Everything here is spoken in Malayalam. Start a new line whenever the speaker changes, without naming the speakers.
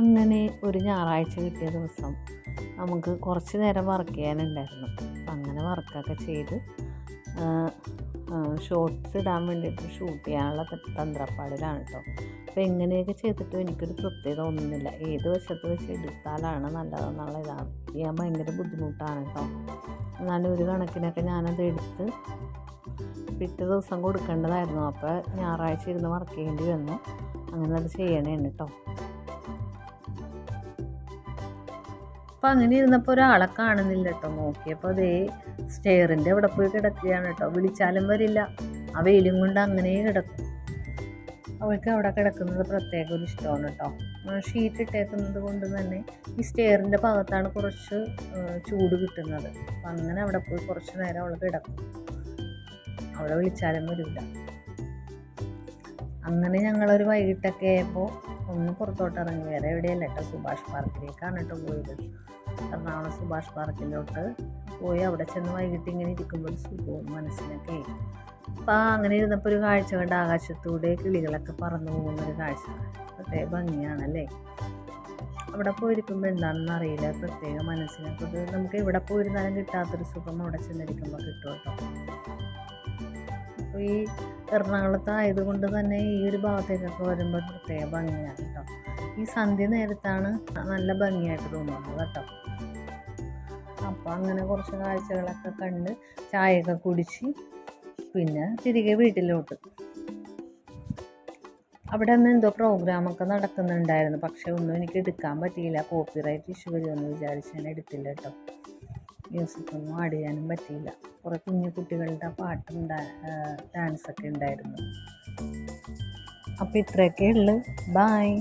അങ്ങനെ ഒരു ഞായറാഴ്ച കിട്ടിയ ദിവസം നമുക്ക് കുറച്ച് നേരം വർക്ക് ചെയ്യാനുണ്ടായിരുന്നു. അപ്പം അങ്ങനെ വർക്കൊക്കെ ചെയ്ത്. ഷോർട്സ് ഇടാൻ വേണ്ടിയിട്ട് ഷൂട്ട് ചെയ്യാനുള്ള തന്ത്രപ്പാടിലാണ് കേട്ടോ അപ്പോൾ എങ്ങനെയൊക്കെ ചെയ്തിട്ടും എനിക്കൊരു പ്രത്യേകത ഒന്നുമില്ല. ഏത് വശത്ത് വെച്ച് എടുത്താലാണ് നല്ലതെന്നുള്ള ഇതാണ് ചെയ്യാൻ ഭയങ്കര ബുദ്ധിമുട്ടാണ് കേട്ടോ എന്നാലും ഒരു കണക്കിനൊക്കെ ഞാനത് എടുത്ത് പിറ്റേ ദിവസം കൊടുക്കേണ്ടതായിരുന്നു. അപ്പോൾ ഞായറാഴ്ച ഇരുന്ന് വർക്ക് ചെയ്യേണ്ടി വന്നു. അങ്ങനെ അത് ചെയ്യണേണ് കേട്ടോ അപ്പം അങ്ങനെ ഇരുന്നപ്പോൾ ഒരാളെ കാണുന്നില്ല കേട്ടോ നോക്കിയപ്പോൾ അതേ സ്റ്റെയറിന്റെ അവിടെ പോയി കിടക്കുകയാണ് കേട്ടോ. വിളിച്ചാലും വരില്ല. ആ വെയിലും കൊണ്ട് അങ്ങനെ കിടക്കും. അവൾക്ക് അവിടെ കിടക്കുന്നത് പ്രത്യേക ഒരു ഇഷ്ടമാണ് കേട്ടോ. ഷീറ്റ് ഇട്ടേക്കുന്നത് കൊണ്ട് തന്നെ ഈ സ്റ്റെയറിന്റെ ഭാഗത്താണ് കുറച്ച് ചൂട് കിട്ടുന്നത്. അപ്പം അങ്ങനെ അവിടെ പോയി കുറച്ച് നേരം അവൾ കിടക്കും. അവളെ വിളിച്ചാലും വരില്ല. അങ്ങനെ ഞങ്ങളൊരു വൈകിട്ടൊക്കെ ആയപ്പോൾ ഒന്ന് പുറത്തോട്ട് ഇറങ്ങി. വേറെ എവിടെയല്ല കേട്ടോ സുഭാഷ് പാർക്കിലേക്കാണ് കേട്ടോ പോയത്. എറണാകുളം സുഭാഷ് പാർക്കിലോട്ട് പോയി അവിടെ ചെന്ന് വൈകിട്ട് ഇങ്ങനെ ഇരിക്കുമ്പോൾ സുഖവും മനസ്സിനൊക്കെ. അപ്പം അങ്ങനെ ഇരുന്നപ്പോൾ ഒരു കാഴ്ച കണ്ട് ആകാശത്തൂടെ കിളികളൊക്കെ പറന്നു പോകുന്ന ഒരു കാഴ്ച. പ്രത്യേക ഭംഗിയാണല്ലേ? അവിടെ പോയിരിക്കുമ്പോൾ എന്താണെന്ന് അറിയില്ല. പ്രത്യേക മനസ്സിനൊക്കെ നമുക്ക് എവിടെ പോയിരുന്നാലും കിട്ടാത്തൊരു സുഖം അവിടെ ചെന്നിരിക്കുമ്പോൾ കിട്ടും കേട്ടോ. അപ്പോൾ ഈ എറണാകുളത്ത് ആയതുകൊണ്ട് തന്നെ ഈ ഒരു ഭാഗത്തേക്കൊക്കെ വരുമ്പോൾ പ്രത്യേക ഭംഗിയാണ് കേട്ടോ. ഈ സന്ധ്യ നേരത്താണ് നല്ല ഭംഗിയായിട്ട് തോന്നുന്നത് കേട്ടോ. അപ്പോൾ അങ്ങനെ കുറച്ച് കാഴ്ചകളൊക്കെ കണ്ട് ചായയൊക്കെ കുടിച്ച് പിന്നെ തിരികെ വീട്ടിലോട്ട്. അവിടെ നിന്ന് എന്തോ പ്രോഗ്രാമൊക്കെ നടക്കുന്നുണ്ടായിരുന്നു. പക്ഷെ ഒന്നും എനിക്ക് എടുക്കാൻ പറ്റിയില്ല. കോപ്പിറൈറ്റ് ഇഷ്യൂ വരുമെന്ന് വിചാരിച്ച് ഞാൻ എടുത്തില്ല കേട്ടോ. മ്യൂസിക്കൊന്നും ആഡ് ചെയ്യാനും പറ്റിയില്ല. കുറേ കുഞ്ഞു കുട്ടികളുടെ പാട്ടും ഡാൻസൊക്കെ ഉണ്ടായിരുന്നു. അപ്പോൾ ഇത്രയൊക്കെ ഉള്ളു. ബായ്